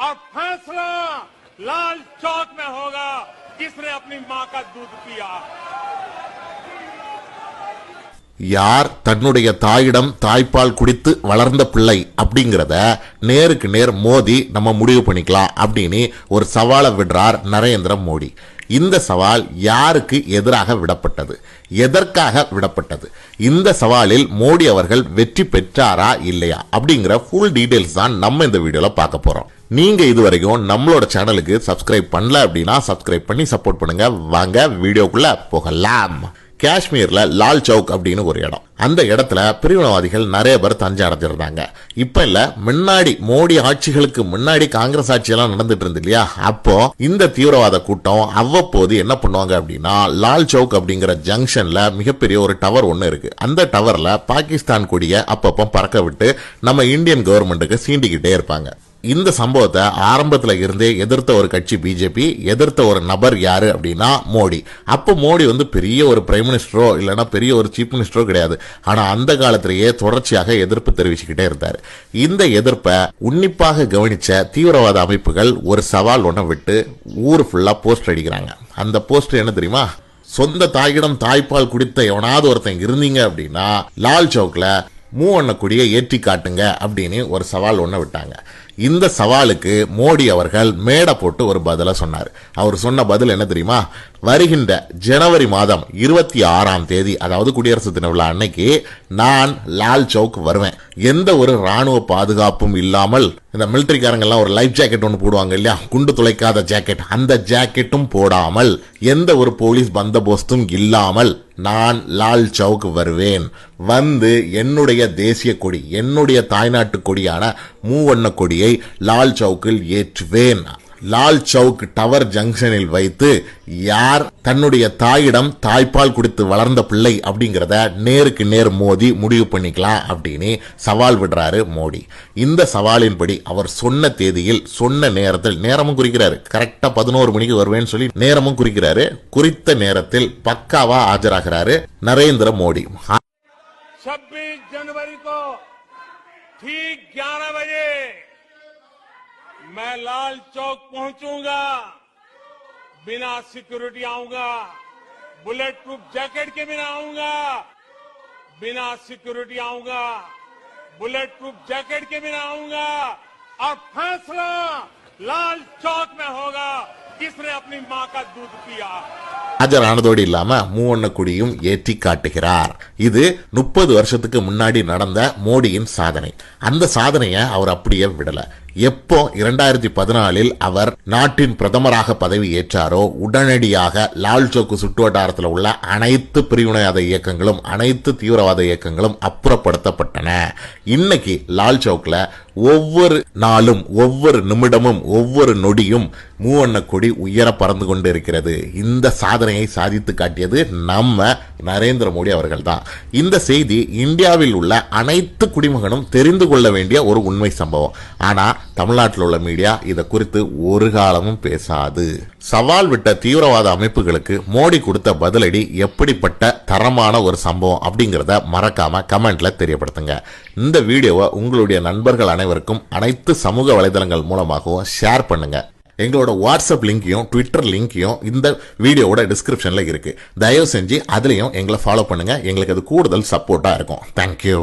और फैसला लाल चौक में होगा किसने अपनी मां का दूध पिया யார் தன்னுடைய தாயிடம் தாய்ப்பால் குடித்து வளர்ந்த பிள்ளை அப்படிங்கிறத நேருக்கு நேர் மோதி நம்ம முடிவு பண்ணிக்கலாம் அப்படின்னு ஒரு சவாலை விடுறார் நரேந்திர மோடி இந்த சவால் யாருக்கு எதிராக விடப்பட்டது எதற்காக விடப்பட்டது இந்த சவாலில் மோடி அவர்கள் வெற்றி பெற்றாரா இல்லையா அப்படிங்கிற ஃபுல் டீடைல்ஸ் தான் நம்ம இந்த வீடியோல பார்க்க நீங்கள் இது இதுவரைக்கும் நம்மளோட சேனலுக்கு சப்ஸ்கிரைப் பண்ணல அப்படின்னா சப்ஸ்கிரைப் பண்ணி சப்போர்ட் பண்ணுங்க. வாங்க வீடியோக்குள்ள போகலாம். காஷ்மீரில் லால் சவுக் அப்படின்னு ஒரு இடம். அந்த இடத்துல பிரிவினவாதிகள் நிறைய பேர் தஞ்சம் அடைஞ்சிருந்தாங்க. இப்போ இல்லை முன்னாடி மோடி ஆட்சிகளுக்கு முன்னாடி காங்கிரஸ் ஆட்சியெல்லாம் நடந்துட்டு இருந்து இல்லையா? அப்போ இந்த தீவிரவாத கூட்டம் அவ்வப்போது என்ன பண்ணுவாங்க அப்படின்னா லால் சவுக் அப்படிங்கிற ஜங்ஷனில் மிகப்பெரிய ஒரு டவர் ஒன்று இருக்கு. அந்த டவரில் பாகிஸ்தான் கொடியை அப்பப்போ பறக்க விட்டு நம்ம இந்தியன் கவர்மெண்ட்டுக்கு சீண்டிக்கிட்டே இருப்பாங்க. இந்த சம்பவத்தை ஆரம்பத்தில் இருந்தே எதிர்த்த ஒரு கட்சி பிஜேபி எதிர்த்த ஒரு நபர் யாரு அப்படின்னா மோடி. அப்போ மோடி வந்து பெரிய ஒரு பிரைம் மினிஸ்டரோ இல்லைன்னா பெரிய ஒரு சீஃப் மினிஸ்டரோ கிடையாது. ஆனால் அந்த காலத்திலேயே தொடர்ச்சியாக எதிர்ப்பு தெரிவிச்சுக்கிட்டே இருந்தார். இந்த எதிர்ப்பை உன்னிப்பாக கவனிச்ச தீவிரவாத அமைப்புகள் ஒரு சவால் ஒன்றை விட்டு ஊர் ஃபுல்லாக போஸ்ட் அடிக்கிறாங்க. அந்த போஸ்ட் என்ன தெரியுமா? சொந்த தாயிடம் தாய்ப்பால் குடித்த எவனாவது ஒருத்தன் இருந்தீங்க அப்படின்னா லால் சவுக்கில் மூவண்ண கொடியை ஏற்றி காட்டுங்க அப்படின்னு ஒரு சவால் ஒன்று விட்டாங்க. இந்த சவாலுக்கு மோடி அவர்கள் மேடை போட்டு ஒரு பதிலை சொன்னார். அவர் சொன்ன பதில் என்ன தெரியுமா? வருகின்ற ஜனவரி மாதம் இருபத்தி ஆறாம் தேதி அதாவது குடியரசு தின விழா அன்னைக்கு நான் லால் சவுக் வருவேன். எந்த ஒரு ராணுவ பாதுகாப்பும் இல்லாமல் இந்த மிலிட்டரிக்காரங்கெல்லாம் ஒரு லைஃப் ஜாக்கெட் ஒன்று போடுவாங்க இல்லையா? குண்டு துளைக்காத ஜாக்கெட் அந்த ஜாக்கெட்டும் போடாமல் எந்த ஒரு போலீஸ் பந்தோபஸ்தும் இல்லாமல் நான் லால் சவுக் வருவேன். வந்து என்னுடைய தேசிய கொடி என்னுடைய தாய்நாட்டு கொடியான மூவண்ண கொடியை லால் சவுக்கில் ஏற்றுவேன். லால் சவுக் டவர் ஜங்ஷனில் வைத்து யார் தன்னுடைய தாயிடம் தாய்ப்பால் குடித்து வளர்ந்த பிள்ளை அப்படிங்கிறத நேருக்கு நேர் மோதி முடிவு பண்ணிக்கலாம் அப்படின்னு சவால் விடுறாரு மோடி இந்த சவாலின்படி அவர் சொன்ன தேதியில் சொன்ன நேரத்தில் நேரமும் குறிக்கிறாரு கரெக்டா பதினோரு மணிக்கு வருவேன்னு சொல்லி நேரமும் குறிக்கிறாரு குறித்த நேரத்தில் பக்காவா ஆஜராகிறாரு நரேந்திர மோடி 26 जनवरी को ठीक 11 बजे मैं लाल चौक पहुंचूँगा। बिना सिक्योरिटी आऊँगा। बुलेट प्रूफ जैकेट के बिना आऊँगा। बिना सिक्योरिटी आऊँगा। बुलेट प्रूफ जैकेट के बिना आऊँगा। और फैसला लाल चौक में होगा। किसने अपनी माँ का दूध पिया? ஆஜரானதோடு இல்லாம மூவண்ண கொடியும் ஏற்றி காட்டுகிறார். இது முப்பது வருஷத்துக்கு முன்னாடி நடந்த மோடியின் சாதனை. அந்த சாதனையை அவர் அப்படியே விடலை. எப்போ இரண்டாயிரத்தி பதினாலில் அவர் நாட்டின் பிரதமராக பதவி ஏற்றாரோ உடனடியாக லால் சோக்கு சுற்றுவட்டாரத்தில் உள்ள அனைத்து பிரிவினைவாத இயக்கங்களும் அனைத்து தீவிரவாத இயக்கங்களும் அப்புறப்படுத்தப்பட்டன. இன்னைக்கு லால் சௌக்ல ஒவ்வொரு நாளும் ஒவ்வொரு நிமிடமும் ஒவ்வொரு நொடியும் மூவண்ண கொடி உயர பறந்து கொண்டு இருக்கிறது இந்த சாதனை சாதனையை சாதித்து காட்டியது நம்ம நரேந்திர மோடி அவர்கள் தான் இந்த செய்தி இந்தியாவில் உள்ள அனைத்து குடிமகனும் தெரிந்து கொள்ள வேண்டிய ஒரு உண்மை சம்பவம். ஆனா தமிழ்நாட்டில் உள்ள மீடியா இதை குறித்து ஒரு காலமும் பேசாது. சவால் விட்ட தீவிரவாத அமைப்புகளுக்கு மோடி கொடுத்த பதிலடி எப்படிப்பட்ட தரமான ஒரு சம்பவம் அப்படிங்கிறத மறக்காம கமெண்ட்ல தெரியப்படுத்துங்க. இந்த வீடியோவை உங்களுடைய நண்பர்கள் அனைவருக்கும் அனைத்து சமூக வலைதளங்கள் மூலமாகவும் ஷேர் பண்ணுங்க. எங்களோட வாட்ஸ்அப் லிங்கையும் ட்விட்டர் லிங்கையும் இந்த வீடியோவோட டிஸ்கிரிப்ஷனில் இருக்குது தயவு செஞ்சு அதுலேயும் எங்களை ஃபாலோ பண்ணுங்கள் எங்களுக்கு அது கூடுதல் சப்போர்ட்டாக இருக்கும். தேங்க்யூ